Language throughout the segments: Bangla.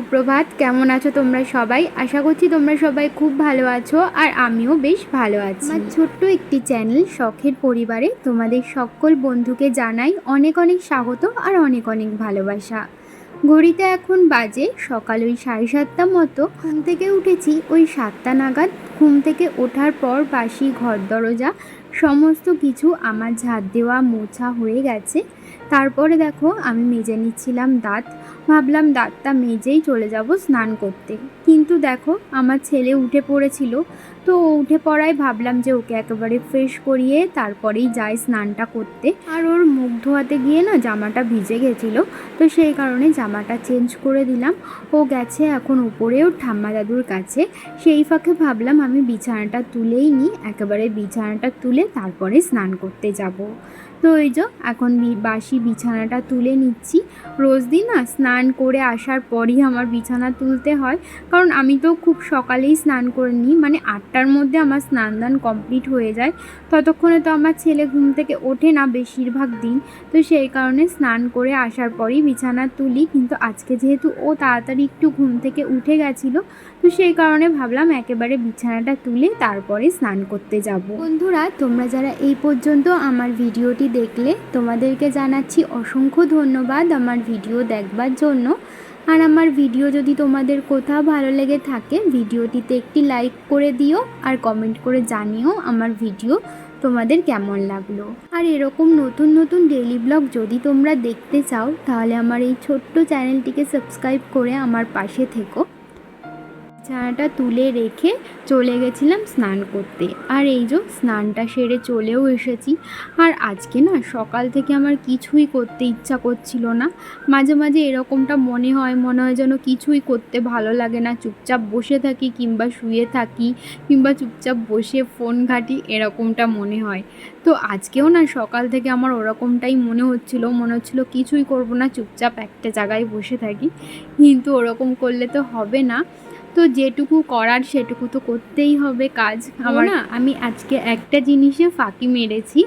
সুপ্রভাত, কেমন আছো তোমরা সবাই? আশা করছি তোমরা সবাই খুব ভালো আছো আর আমিও বেশ ভালো আছি। আমার ছোট্ট একটি চ্যানেল, শখের পরিবারে, তোমাদের সকল বন্ধুকে জানাই অনেক অনেক স্বাগত আর অনেক অনেক ভালোবাসা। ঘড়িতে এখন বাজে সকাল ওই সাড়ে সাতটা মতো। ঘুম থেকে উঠেছি ওই সাতটা নাগাদ। ঘুম থেকে ওঠার পর বাসি ঘর দরজা। সমস্ত কিছু আমার ঝাড় দেওয়া মোছা হয়ে গেছে। তারপরে দেখো আমি মেজে নিচ্ছিলাম দাঁত। ভাবলাম দাঁতটা মেজেই চলে যাব স্নান করতে। কিন্তু দেখো, আমার ছেলে উঠে পড়েছিল। তো উঠে পড়ায় ভাবলাম যে ওকে একেবারে ফ্রেশ করিয়ে তারপরেই যাই স্নানটা করতে। আর ওর মুখ ধোয়াতে গিয়ে না জামাটা ভিজে গেছিল। তো সেই কারণে জামাটা চেঞ্জ করে দিলাম। ও গেছে এখন উপরে ওর ঠাম্মা দাদুর কাছে। সেই ফাঁকে ভাবলাম আমি বিছানাটা তুলেই নিই একেবারে বিছানাটা তুলে তারপরে স্নান করতে যাব। তো ওই যে এখন বাসি বিছানাটা তুলে নিচ্ছি। রোজ দিন না স্নান করে আসার পরই আমার বিছানা তুলতে হয়। কারণ আমি তো খুব সকালেই স্নান করে নিই মানে আটটার মধ্যে আমার স্নান দান কমপ্লিট হয়ে যায়। ততক্ষণে তো আমার ছেলে ঘুম থেকে ওঠে না বেশিরভাগ দিন, তো সেই কারণে স্নান করে আসার পরই বিছানা তুলি। কিন্তু আজকে যেহেতু ও তাড়াতাড়ি একটু ঘুম থেকে উঠে গেছিল, তো সেই কারণে ভাবলাম একেবারে বিছানাটা তুলে তারপরে স্নান করতে যাব। বন্ধুরা, তোমরা যারা এই পর্যন্ত আমার ভিডিওটি দেখলে, তোমাদেরকে জানাচ্ছি অসংখ্য ধন্যবাদ আমার ভিডিও দেখবার জন্য। আর আমার ভিডিও যদি তোমাদের কোথাও ভালো লেগে থাকে, ভিডিওটিতে একটি লাইক করে দিও আর কমেন্ট করে জানিও আমার ভিডিও তোমাদের কেমন লাগল। আর এরকম নতুন নতুন ডেলি ব্লগ যদি তোমরা দেখতে চাও, তাহলে আমার এই ছোট্ট চ্যানেলটিকে সাবস্ক্রাইব করে আমার পাশে থেকো। বিছানাটা তুলে রেখে চলে গেছিলাম স্নান করতে। আর এই যে স্নানটা সেরে চলেও এসেছি। আর আজকে না সকাল থেকে আমার কিছুই করতে ইচ্ছা করছিল না। মাঝে মাঝে এরকমটা মনে হয় মনে হয় যেন কিছুই করতে ভালো লাগে না। চুপচাপ বসে থাকি কিংবা শুয়ে থাকি কিংবা চুপচাপ বসে ফোন ঘাঁটি, এরকমটা মনে হয়। তো আজকেও না সকাল থেকে আমার ওরকমটাই মনে হচ্ছিল মনে হচ্ছিল কিছুই করব না, চুপচাপ একটা জায়গায় বসে থাকি। কিন্তু ওরকম করলে তো হবে না। তো যেটুকু করার সেটুকু তো করতেই হবে কাজ। আমার না আমি আজকে একটা জিনিসে ফাঁকি মেরেছি।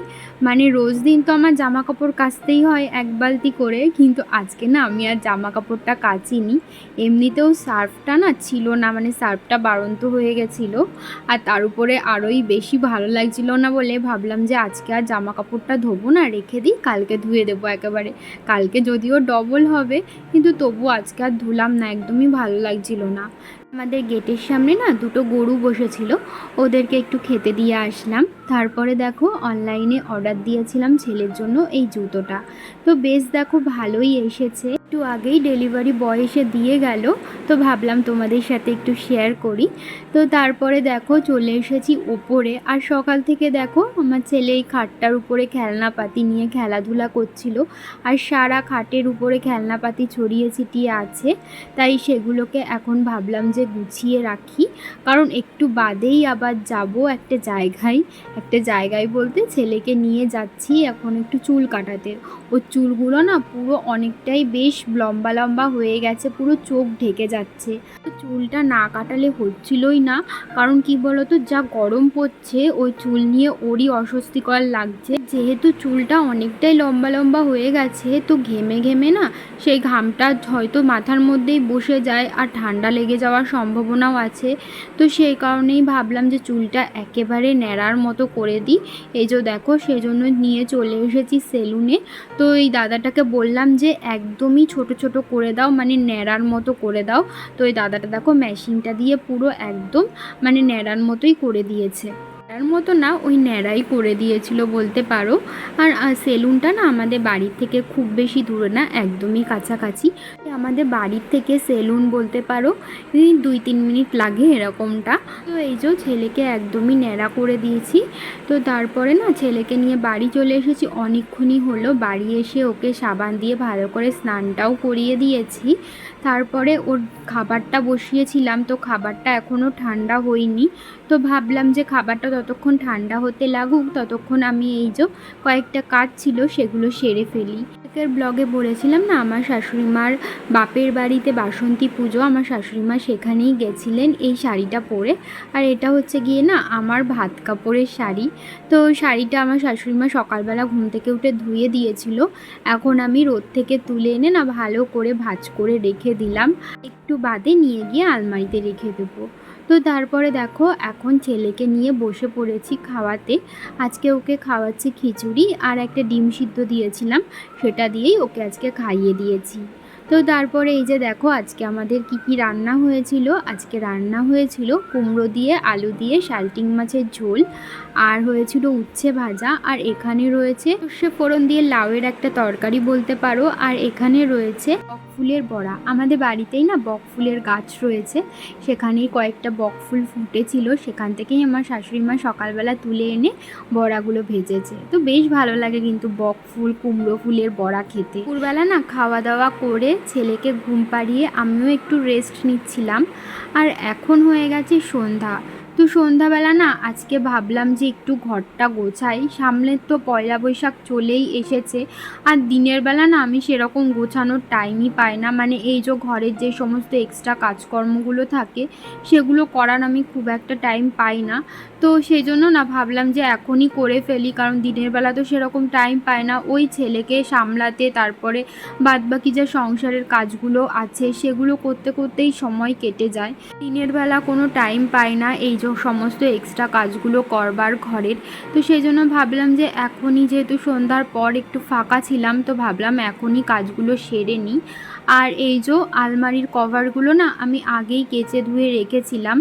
মানে রোজ দিন তো আমার জামা কাপড় কাচতেই হয় এক বালতি করে কিন্তু আজকে না আমি আর জামা কাপড়টা কাচিনি। এমনিতেও সার্ফটা না ছিল না মানে সার্ফটা বাড়ন্ত হয়ে গেছিল। আর তার উপরে আরোই বেশি ভালো লাগছিল না বলে ভাবলাম যে আজকে আর জামা কাপড়টা ধোবো না রেখে দিই কালকে ধুয়ে দেবো একেবারে। কালকে যদিও ডবল হবে কিন্তু তবু আজকে আর ধুলাম না একদমই ভালো লাগছিল না। আমাদের গেটের সামনে না দুটো গরু বসেছিল, ওদেরকে একটু খেতে দিয়ে আসলাম। তারপরে দেখো অনলাইনে অর্ডার দিয়েছিলাম ছেলের জন্য এই জুতোটা। তো বেশ দেখো ভালোই এসেছে। একটু আগেই ডেলিভারি বয় এসে দিয়ে গেল। তো ভাবলাম তোমাদের সাথে একটু শেয়ার করি। তো তারপরে দেখো চলে এসেছি ওপরে। আর সকাল থেকে দেখো আমার ছেলে এই খাটটার উপরে খেলনাপাতি নিয়ে খেলাধুলা করছিল। আর সারা খাটের উপরে খেলনাপাতি ছড়িয়ে ছিটিয়ে আছে। তাই সেগুলোকে এখন ভাবলাম যে গুছিয়ে রাখি। কারণ একটু বাদেই আবার যাব একটা জায়গায়। একটা জায়গায় বলতে ছেলেকে নিয়ে যাচ্ছি এখন একটু চুল কাটাতে। ওর চুলগুলো না পুরো অনেকটাই বেশ লম্বা লম্বা হয়ে গেছে, পুরো চোখ ঢেকে যাচ্ছে। চুলটা না কাটালে হচ্ছিলই না, কারণ কি বলতো, যা গরম পড়ছে, ওই চুল নিয়ে ওরই অস্বস্তিকর লাগছে। যেহেতু চুলটা অনেকটাই লম্বা লম্বা হয়ে গেছে, তো ঘেমে ঘেমে না সেই ঘামটা হয়তো মাথার মধ্যেই বসে যায়, আর ঠান্ডা লেগে যাওয়ার সম্ভাবনাও আছে। তো সেই কারণেই ভাবলাম যে চুলটা একেবারে ন্যাড়ার মতো করে দিই। এই যে দেখো, সেই সেজন্য নিয়ে চলে এসেছি সেলুনে। তো এই দাদাটাকে বললাম যে একদমই ছোট ছোট করে দাও মানে ন্যাড়ার মতো করে দাও। তো এই দাদাটা দেখো মেশিনটা দিয়ে পুরো একদম মানে ন্যাড়ার মতোই করে দিয়েছে। তার মতো না, ওই ন্যাড়াই করে দিয়েছিল বলতে পারো। আর সেলুনটা না আমাদের বাড়ির থেকে খুব বেশি দূরে না, একদমই কাছাকাছি। আমাদের বাড়ির থেকে সেলুন বলতে পারো দুই তিন মিনিট লাগে এরকমটা। তো এই যে ছেলেকে একদমই ন্যাড়া করে দিয়েছি। তো তারপরে না ছেলেকে নিয়ে বাড়ি চলে এসেছি। অনেকক্ষণই হলো বাড়ি এসে ওকে সাবান দিয়ে ভালো করে স্নানটাও করিয়ে দিয়েছি। তারপরে ওর খাবারটা বসিয়েছিলাম। তো খাবারটা এখনও ঠান্ডা হয়নি। তো ভাবলাম যে খাবারটা ততক্ষণ ঠান্ডা হতে লাগুক, ততক্ষণ আমি এই যে কয়েকটা কাজ ছিল সেগুলো সেরে ফেলি। কালকের ব্লগে বলেছিলাম না, আমার শাশুড়ি মার বাপের বাড়িতে বাসন্তী পুজো, আমার শাশুড়ি মা সেখানেই গেছিলেন এই শাড়িটা পরে। আর এটা হচ্ছে গিয়ে না, আমার ভাত কাপড়ের শাড়ি। তো শাড়িটা আমার শাশুড়ি মা সকালবেলা ঘুম থেকে উঠে ধুয়ে দিয়েছিল। এখন আমি রোদ থেকে তুলে এনে না ভালো করে ভাঁজ করে রেখে দিলাম। একটু বাদে নিয়ে গিয়ে আলমারিতে রেখে দেবো। তো তারপরে দেখো, এখন ছেলেকে নিয়ে বসে পড়েছি খাওয়াতে। আজকে ওকে খাওয়াচ্ছি খিচুড়ি আর একটা ডিম সিদ্ধ দিয়েছিলাম। সেটা দিয়েই ওকে আজকে খাইয়ে দিয়েছি। তো তারপরে এই যে দেখো, আজকে আমাদের কি কি রান্না হয়েছিল? আজকে রান্না হয়েছিল কুমড়ো দিয়ে, আলু দিয়ে, শালটিং মাছের ঝোল। আর হয়েছিল উচ্ছে ভাজা। আর এখানে রয়েছে সর্ষে ফোড়ন দিয়ে লাউয়ের একটা তরকারি বলতে পারো। আর এখানে রয়েছে বকফুলের বড়া। আমাদের বাড়িতেই না বকফুলের গাছ রয়েছে। সেখানেই কয়েকটা বকফুল ফুটেছিল। সেখান থেকেই আমার শাশুড়ি মা সকালবেলা তুলে এনে বড়াগুলো ভেজেছে। তো বেশ ভালো লাগে কিন্তু বকফুল কুমড়ো ফুলের বড়া খেতে। দুপুরবেলা না খাওয়া দাওয়া করে ছেলেকে ঘুম পাড়িয়ে আমিও একটু রেস্ট নিচ্ছিলাম। আর এখন হয়ে গেছে সন্ধ্যা। তো সন্ধ্যাবেলা না, আজকে ভাবলাম যে একটু ঘরটা গোছাই। সামনের তো পয়লা বৈশাখ চলেই এসেছে। আর দিনের বেলা না, আমি সেরকম গোছানোর টাইমই পাই না। মানে এই যে ঘরের যে সমস্ত এক্সট্রা কাজকর্মগুলো থাকে, সেগুলো করার আমি খুব একটা টাইম পাই না। তো সেই জন্য না, ভাবলাম যে এখনই করে ফেলি। কারণ দিনের বেলা তো সেরকম টাইম পায় না। ওই ছেলেকে সামলাতে, তারপরে বাদবাকি যে সংসারের কাজগুলো আছে, সেগুলো করতে করতেই সময় কেটে যায়। দিনের বেলা কোনো টাইম পাই না। এই সমস্ত এক্সট্রা কাজগুলো করবার ঘরের। তো সেই জন্য ভাবলাম যে এখনই যেহেতু সন্ধ্যার পর একটু ফাঁকা ছিলাম, তো ভাবলাম এখনই কাজগুলো সেরে নিই। আর এই যে আলমারির কভারগুলো না আমি আগেই কেচে ধুয়ে রেখেছিলাম।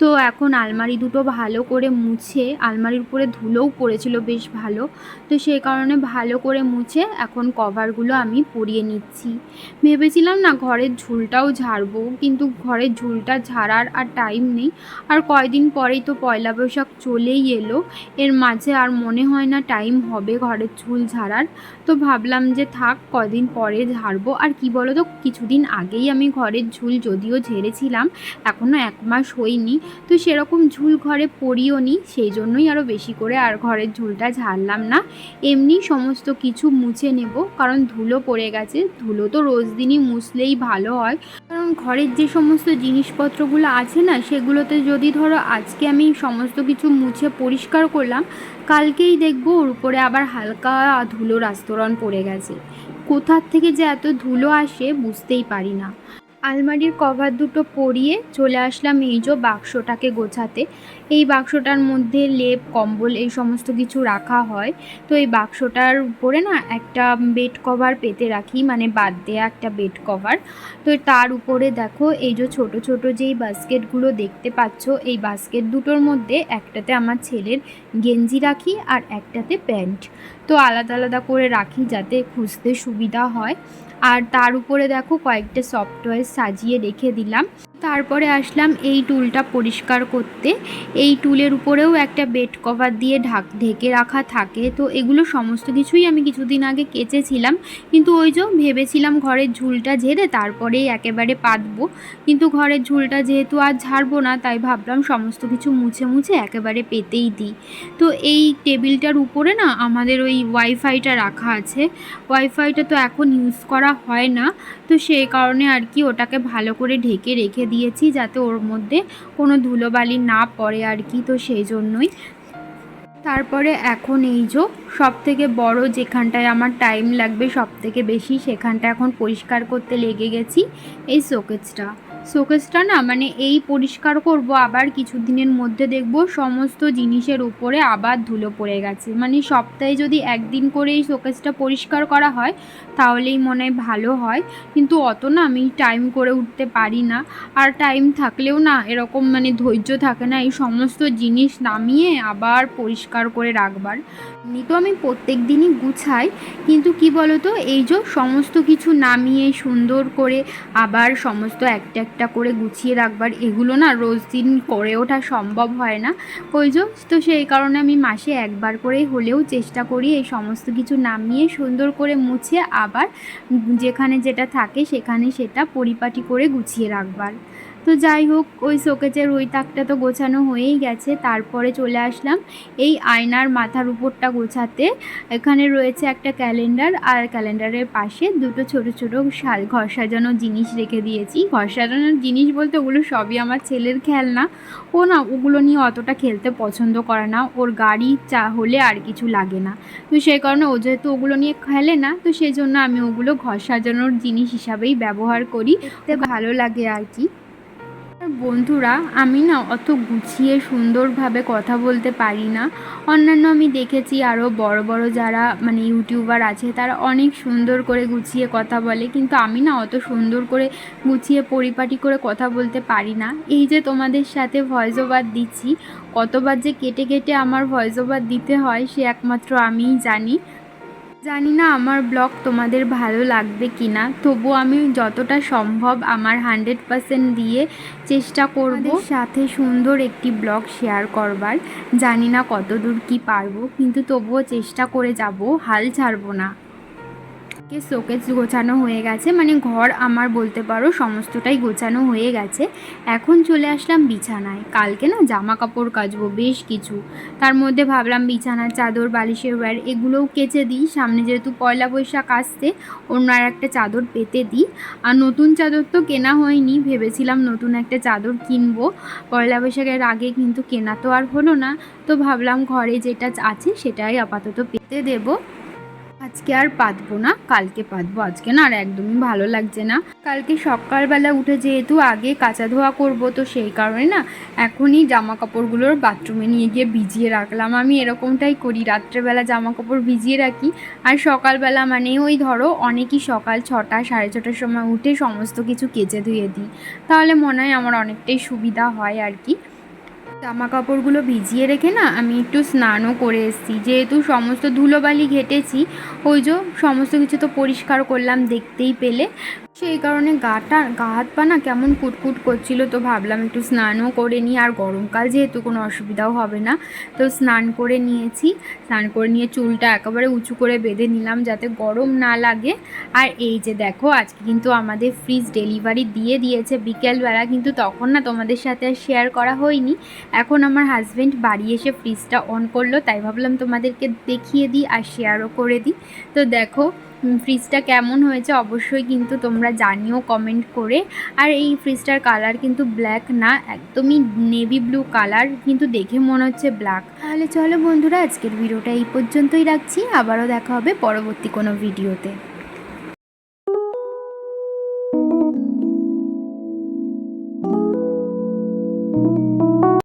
তো এখন আলমারি দুটো ভালো করে মুছে, আলমারির উপরে ধুলোও পড়েছিল বেশ ভালো। তো সেই কারণে ভালো করে মুছে এখন কভারগুলো আমি পরিয়ে নিচ্ছি। ভেবেছিলাম না ঘরের ঝুলটাও ঝাড়বো, কিন্তু ঘরের ঝুলটা ঝাড়ার আর টাইম নেই। আর কয়দিন পরেই তো পয়লা বৈশাখ চলেই এলো। এর মাঝে আর মনে হয় না টাইম হবে ঘরের ঝুল ঝাড়ার। তো ভাবলাম যে থাক, কদিন পরে ঝাড়বো। আর কি বলো তো কিছুদিন আগেই আমি ঘরের ঝুল যদিও ঝেড়েছিলাম এখনও এক মাস হয়নি। তো সেরকম ঝুল ঘরে পড়িও নি, সেই জন্যই আরও বেশি করে আর ঘরের ঝুলটা ঝাড়লাম না। এমনি সমস্ত কিছু মুছে নেব, কারণ ধুলো পড়ে গেছে। ধুলো তো রোজ দিনই মুছলেই ভালো হয়। কারণ ঘরের যে সমস্ত জিনিসপত্রগুলো আছে না, সেগুলোতে যদি ধরো আজকে আমি সমস্ত কিছু মুছে পরিষ্কার করলাম, কালকেই দেখব ওর উপরে আবার হালকা ধুলোর আস্তরণ পড়ে গেছে। কোথার থেকে যে এত ধুলো আসে বুঝতেই পারি না। আলমারির কভার দুটো পরিয়ে চলে আসলাম এই যে বাক্সটাকে গোছাতে। এই বাক্সটার মধ্যে লেপ, কম্বল এই সমস্ত কিছু রাখা হয়। তো এই বাক্সটার উপরে না একটা বেড কভার পেতে রাখি মানে বাদ দেয়া একটা বেড কভার। তো তার উপরে দেখো এই যে ছোট ছোট যেই বাস্কেটগুলো দেখতে পাচ্ছ, এই বাস্কেট দুটোর মধ্যে একটাতে আমার ছেলের গেঞ্জি রাখি আর একটাতে প্যান্ট। তো আলাদা আলাদা করে রাখি যাতে খুঁজতে সুবিধা হয়। আর তার উপরে দেখো কয়েকটা সফটওয়্যার সাজিয়ে রেখে দিলাম। তারপরে আসলাম এই টুলটা পরিষ্কার করতে। এই টুলের উপরেও একটা বেড কভার দিয়ে ঢাক, ঢেকে রাখা থাকে। তো এগুলো সমস্ত কিছুই আমি কিছুদিন আগে কেচেছিলাম। কিন্তু ওই যে ভেবেছিলাম ঘরের ঝুলটা ঝেড়ে তারপরেই একেবারে পাতবো। কিন্তু ঘরের ঝুলটা যেহেতু আর ঝাড়বো না, তাই ভাবলাম সমস্ত কিছু মুছে মুছে একেবারে পেতেই দিই। তো এই টেবিলটার উপরে না আমাদের ওই ওয়াইফাইটা রাখা আছে। ওয়াইফাইটা তো এখন ইউজ করা হয় না। তো সেই কারণে আর কি ওটাকে ভালো করে ঢেকে রেখে দিয়েছি যাতে ওর মধ্যে কোনো ধুলোবালি না পড়ে আর কি, তো সেই জন্যই। তারপরে এখন এই যে সব থেকে বড় যেখানটায় আমার টাইম লাগবে সব থেকে বেশি সেখানটা এখন পরিষ্কার করতে লেগে গেছি, এই শোকেসটা শোকেসটা না মানে এই পরিষ্কার করব, আবার কিছুদিনের মধ্যে দেখব সমস্ত জিনিসের উপরে আবার ধুলো পড়ে গেছে। মানে সপ্তাহে যদি একদিন করে এই শোকেসটা পরিষ্কার করা হয়, তাহলেই মনে হয় ভালো হয়। কিন্তু অত না আমি টাইম করে উঠতে পারি না। আর টাইম থাকলেও না এরকম মানে ধৈর্য থাকে না এই সমস্ত জিনিস নামিয়ে আবার পরিষ্কার করে রাখবার। এমনি তো আমি প্রত্যেক দিনই গুছাই, কিন্তু কি বলতো, এই যে সমস্ত কিছু নামিয়ে সুন্দর করে আবার সমস্ত একটা একটা করে গুছিয়ে রাখবার এগুলো না রোজ দিন করে ওঠা সম্ভব হয় না। ওই তো সেই কারণে আমি মাসে একবার করে হলেও চেষ্টা করি এই সমস্ত কিছু নামিয়ে সুন্দর করে মুছে আবার যেখানে যেটা থাকে সেখানে সেটা পরিপাটি করে গুছিয়ে রাখবার। তো যাই হোক ওই শোকেজের ওই তাকটা তো গোছানো হয়েই গেছে। তারপরে চলে আসলাম এই আয়নার মাথার উপরটা গোছাতে। এখানে রয়েছে একটা ক্যালেন্ডার আর ক্যালেন্ডারের পাশে দুটো ছোট ছোট সাজ ঘর সাজানোর জিনিস রেখে দিয়েছি। ঘর সাজানোর জিনিস বলতে ওগুলো সবই আমার ছেলের খেলনা। ও না ওগুলো নিয়ে অতটা খেলতে পছন্দ করে না। ওর গাড়ি চা হলে আর কিছু লাগে না। তো সেই কারণে ও যেহেতু ওগুলো নিয়ে খেলে না তো সেই জন্য আমি ওগুলো ঘর সাজানোর জিনিস হিসাবেই ব্যবহার করি। ভালো লাগে আর কি। বন্ধুরা, আমি না অত গুছিয়ে সুন্দরভাবে কথা বলতে পারি না। অন্যান্য আমি দেখেছি আরও বড় বড় যারা মানে ইউটিউবার আছে, তারা অনেক সুন্দর করে গুছিয়ে কথা বলে, কিন্তু আমি না অত সুন্দর করে গুছিয়ে পরিপাটি করে কথা বলতে পারি না। এই যে তোমাদের সাথে ভয়েস ওভার দিচ্ছি, কতবার যে কেটে কেটে আমার ভয়েস ওভার দিতে হয়, সে একমাত্র আমিই জানি। জানি না আমার ব্লগ তোমাদের ভালো লাগবে কি না তবু আমি যতটা সম্ভব আমার হান্ড্রেড পারসেন্ট দিয়ে চেষ্টা করব সাথে সুন্দর একটি ব্লগ শেয়ার করবার। জানি না কতদূর কি পারব, কিন্তু তবুও চেষ্টা করে যাব, হাল ছাড়বো না। কে শোকেস গোছানো হয়ে গেছে। মানে ঘর আমার বলতে পারো সমস্তটাই গোছানো হয়ে গেছে। এখন চলে আসলাম বিছানায়। কালকে না জামা কাপড় কাচবো, বেশ কিছু। তার মধ্যে ভাবলাম বিছানার চাদর, বালিশের ওয়্যার এগুলোও কেচে দিই। সামনে যেহেতু পয়লা বৈশাখ আসতে অন্য আর একটা চাদর পেতে দিই। আর নতুন চাদর তো কেনা হয়নি, ভেবেছিলাম নতুন একটা চাদর কিনবো। পয়লা বৈশাখের আগে কিন্তু কেনা তো আর হলো না। তো ভাবলাম ঘরে যেটা আছে সেটাই আপাতত পেতে দেবো। আজকে আর পাতবো না, কালকে পাতবো। আজকে না আর একদমই ভালো লাগছে না। কালকে সকালবেলা উঠে যেহেতু আগে কাঁচা ধোয়া করব, তো সেই কারণে না এখনই জামা কাপড়গুলোর বাথরুমে নিয়ে গিয়ে ভিজিয়ে রাখলাম। আমি এরকমটাই করি, রাত্রেবেলা জামা কাপড় ভিজিয়ে রাখি। আর সকালবেলা মানে ওই ধরো অনেকই সকাল ছটা, সাড়ে ছটার সময় উঠে সমস্ত কিছু কেচে ধুয়ে দিই। তাহলে মনে হয় আমার অনেকটাই সুবিধা হয় আর কি। জামা কাপড়গুলো ভিজিয়ে রেখে না আমি একটু স্নানও করে এসেছি। যেহেতু সমস্ত ধুলোবালি ঘেটেছি, ওই যে সমস্ত কিছু তো পরিষ্কার করলাম দেখতেই পেলে। সেই কারণে গাটা, গা হাত পা না কেমন কুটকুট করছিল তো ভাবলাম একটু স্নানও করে নিই। আর গরমকাল যেহেতু কোনো অসুবিধাও হবে না, তো স্নান করে নিয়েছি। স্নান করে নিয়ে চুলটা একেবারে উঁচু করে বেঁধে নিলাম যাতে গরম না লাগে। আর এই যে দেখো, আজকে কিন্তু আমাদের ফ্রিজ ডেলিভারি দিয়ে দিয়েছে বিকেলবেলা, কিন্তু তখন না তোমাদের সাথে আর শেয়ার করা হয়নি। এখন আমার হাজব্যান্ড বাড়ি এসে ফ্রিজটা অন করল, তাই ভাবলাম তোমাদেরকে দেখিয়ে দিই আর শেয়ারও করে দিই। তো দেখো ফ্রিজটা কেমন হয়েছে অবশ্যই কিন্তু তোমরা জানিও কমেন্ট করে। আর এই ফ্রিজটার কালার কিন্তু ব্ল্যাক না, একদমই নেভি ব্লু কালার কিন্তু দেখে মনে হচ্ছে ব্ল্যাক তাহলে চলো বন্ধুরা, আজকের ভিডিওটা এই পর্যন্তই রাখছি। আবারও দেখা হবে পরবর্তী কোনো ভিডিওতে